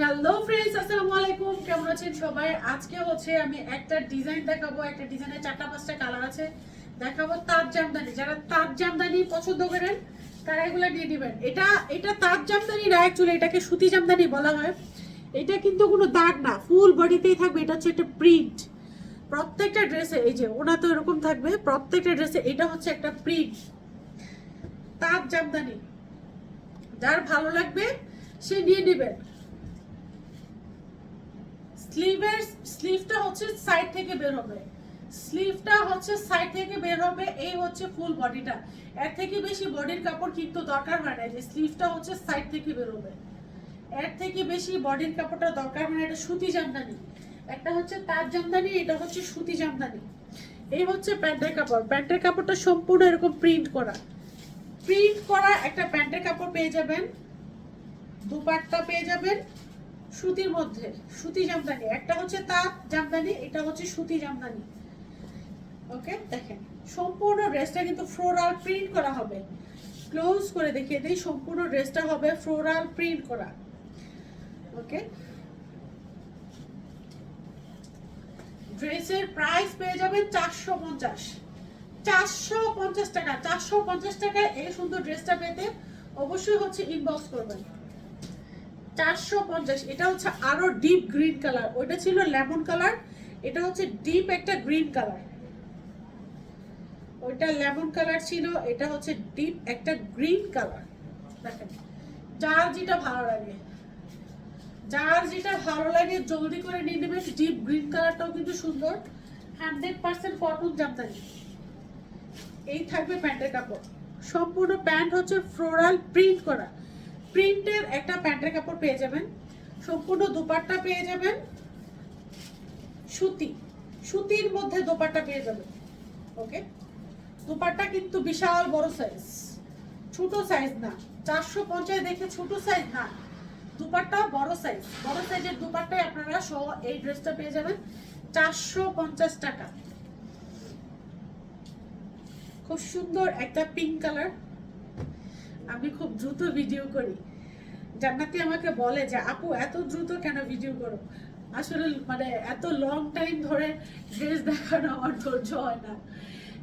Hello friends আসসালামু আলাইকুম। কেমন আছেন সবাই? আজকে হচ্ছে আমি একটা ডিজাইন দেখাবো, একটা ডিজাইনের চারটা পাঁচটা কালার আছে। দেখাবো তাঁত জামদানি। যারা তাঁত জামদানি পছন্দ করেন, তারা এগুলো নিয়ে নেবেন এটা এটা তাঁত জামদানি না অ্যাকচুয়ালি এটাকে সুতি জামদানি বলা হয়। এটা কিন্তু কোনো দাগ না ফুল বডিতেই থাকবে। এটা হচ্ছে একটা প্রিন্ট প্রত্যেকটা ড্রেসে এই যে, ওনা তো এরকম থাকবে। প্রত্যেকটা ড্রেসে এটা হচ্ছে একটা প্রিন্ট তাঁত জামদানি। যার ভালো লাগবে, সে নিয়ে নেবেন স্লিভের, স্লিভটা হচ্ছে সাইড থেকে বের হবে। স্লিভটা হচ্ছে সাইড থেকে বের হবে, এই হচ্ছে ফুল বডিটা এর থেকে বেশি বডির কাপড় কিন্তু দরকার হয় না যে স্লিভটা হচ্ছে সাইড থেকে বের হবে। এর থেকে বেশি বডির কাপড়টা দরকার হয় না, এটা সুতি জামদানি। একটা হচ্ছে তার জামদানি, এটা হচ্ছে সুতি জামদানি। এই হচ্ছে প্যান্টের কাপড়। প্যান্টের কাপড়টা সম্পূর্ণ এরকম প্রিন্ট করা। প্রিন্ট করা একটা প্যান্টের কাপড় পেয়ে যাবেন, দুপাট্টা পেয়ে যাবেন সুতির মধ্যে, সুতি জামদানি। একটা হচ্ছে তাঁত জামদানি, এটা হচ্ছে সুতি জামদানি। ওকে, দেখেন, সম্পূর্ণ ড্রেসটা কিন্তু ফ্লোরাল প্রিন্ট করা হবে। ক্লোজ করে দেখিয়ে দিই, সম্পূর্ণ ড্রেসটা হবে ফ্লোরাল প্রিন্ট করা। ওকে, ড্রেসের প্রাইস পেয়ে যাবেন চারশো পঞ্চাশ। চারশো পঞ্চাশ টাকা, চারশো পঞ্চাশ টাকায় এই সুন্দর ড্রেসটা পেতে অবশ্যই হচ্ছে ইনবক্স করবেন। চারশো পঞ্চাশ, এটা হচ্ছে আরও ডিপ গ্রিন কালার ওইটা ছিল লেমন কালার এটা হচ্ছে ডিপ একটা গ্রিন কালার ওইটা লেমন কালার ছিল, এটা হচ্ছে ডিপ একটা গ্রিন কালার দেখেন, যার যেটা ভালো লাগে, যার যেটা ভালো লাগে জলদি করে নিয়ে নেবেন। ডিপ গ্রিন কালারটাও কিন্তু সুন্দর। Hundred percent cotton Jamdani. এই থাকবে প্যান্টের কাপড়। সম্পূর্ণ প্যান্ট হচ্ছে ফ্লোরাল প্রিন্ট করা। প্রিন্টের একটা প্যান্টের কাপড় পেয়ে যাবেন, সম্পূর্ণ দুপাট্টা পেয়ে যাবেন, সুতি, সুতির মধ্যে দোপাট্টা পেয়ে যাবেন ওকে দুপাট্টা কিন্তু বিশাল বড় সাইজ ছোট সাইজ না, চারশো পঞ্চাশ দেখে ছোট সাইজ না, দুপাট্টা বড় সাইজ বড় সাইজের দুপাট্টায় আপনারা সহ এই ড্রেসটা পেয়ে যাবেন চারশো পঞ্চাশ টাকা। খুব সুন্দর একটা পিঙ্ক কালার আমি খুব দ্রুত ভিডিও করি। জান্নাতি আমাকে বলে যে, আপু, এত দ্রুত কেন ভিডিও করো? আসলে মানে এত লং টাইম ধরে ড্রেস দেখানো আমার ধৈর্য হয় না।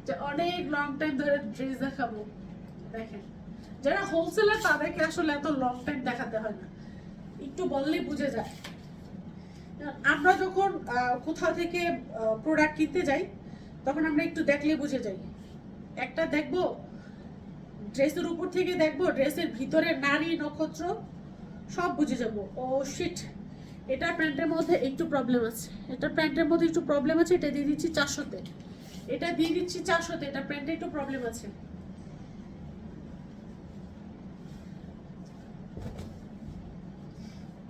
যে অনেক লং টাইম ধরে ড্রেস দেখাবো। দেখেন, যারা হোলসেলার তাদেরকে আসলে এত লং টাইম দেখাতে হয় না। একটু বললেই বুঝে যায়। আমরা যখন কোথাও থেকে প্রোডাক্ট কিনতে যাই, তখন আমরা একটু দেখলে বুঝে যাই। একটা দেখব ড্রেসের উপর থেকে দেখব, ড্রেসের ভিতরে নারী, নক্ষত্র, সব বুঝে যাব। ও শিট এটা প্যান্টের মধ্যে একটু প্রবলেম আছে। এটা প্যান্টের মধ্যে একটু প্রবলেম আছে, এটা দিয়ে দিচ্ছি চারশোতে। এটা দিয়ে দিচ্ছি চারশোতে, এটা প্যান্টে একটু প্রবলেম আছে।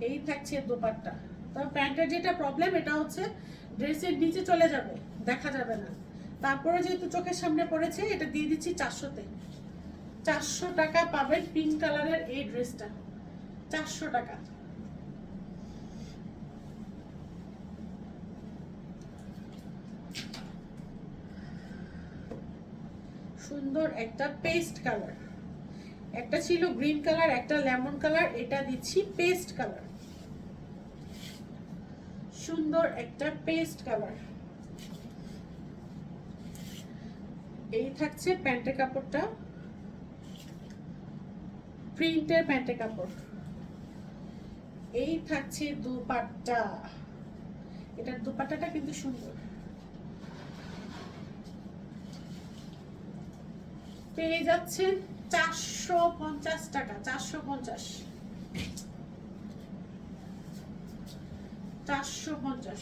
এই থাকছে দোপাট্টা। তবে প্যান্টের যেটা প্রবলেম এটা হচ্ছে ড্রেসের নিচে চলে যাবে, দেখা যাবে না। তারপরে যেহেতু চোখের সামনে পড়েছে, এটা দিয়ে দিচ্ছি চারশোতে। চারশো টাকা পাবেন পিঙ্ক কালারের এই ড্রেসটা চারশো টাকা। সুন্দর একটা পেস্ট কালার একটা ছিল গ্রিন কালার একটা লেমন কালার এটা দিচ্ছি পেস্ট কালার সুন্দর একটা পেস্ট কালার এই থাকছে প্যান্টের কাপড়টা। প্রিন্টের প্যান্টের কাপড়। এই থাকছে দুপাট্টা। এটার দুপাট্টাটা কিন্তু সুন্দর। পেয়ে যাচ্ছেন চারশো পঞ্চাশ টাকা, চারশো পঞ্চাশ। চারশো পঞ্চাশ।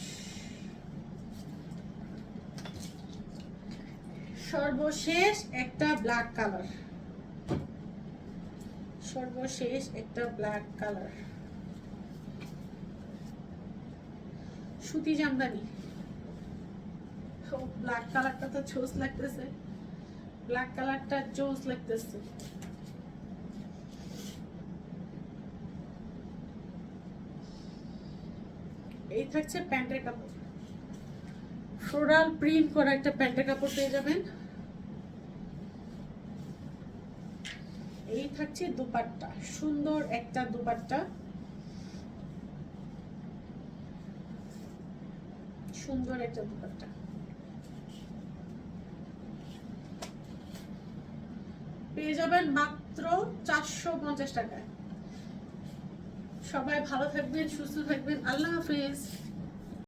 সর্বশেষ একটা ব্ল্যাক কালার। সর্বশেষ একটা ব্ল্যাক কালার সুতি জামদানি। ব্ল্যাক কালারটা তো ছোস লাগতেছে। ব্ল্যাক কালারটা জোস লাগতেছে। এই থাকছে প্যান্টের কাপড়। ফ্লোরাল প্রিন্ট করা একটা প্যান্টের কাপড় পেয়ে যাবেন। এই থাকছে দুপাট্টা। সুন্দর একটা দুপাট্টা। সুন্দর একটা দুপাট্টা। পেয়ে যাবেন মাত্র চারশো পঞ্চাশ টাকায়। সবাই ভালো থাকবেন, সুস্থ থাকবেন। আল্লাহ হাফিজ।